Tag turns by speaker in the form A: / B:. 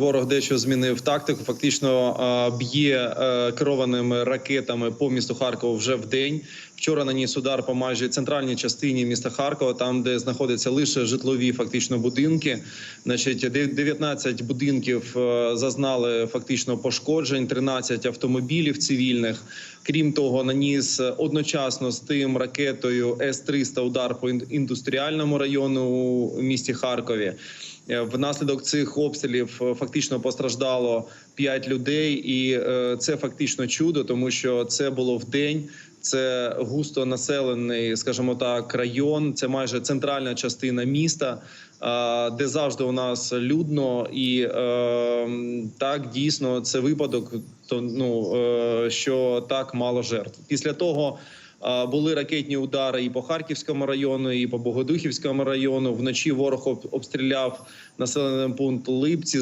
A: Ворог дещо змінив тактику. Фактично е, б'є е, керованими ракетами по місту Харкова вже в день. Вчора наніс удар по майже центральній частині міста Харкова, там де знаходяться лише житлові фактично будинки. Значить, дев- 19 будинків е, зазнали фактично пошкоджень, 13 автомобілів цивільних. Крім того, наніс одночасно з тим ракетою С-300 удар по індустріальному району у місті Харкові. Е, Внаслідок цих обстрілів е, фактично постраждало 5 людей, і е, це фактично чудо, тому що це було в день. Це густо населений, скажімо так, район. Це майже центральна частина міста, е, де завжди у нас людно, і е, так дійсно це випадок, то ну що так мало жертв. Після того були ракетні удари і по Харківському району, і по Богодухівському району. Вночі ворог обстріляв населений пункт Липці.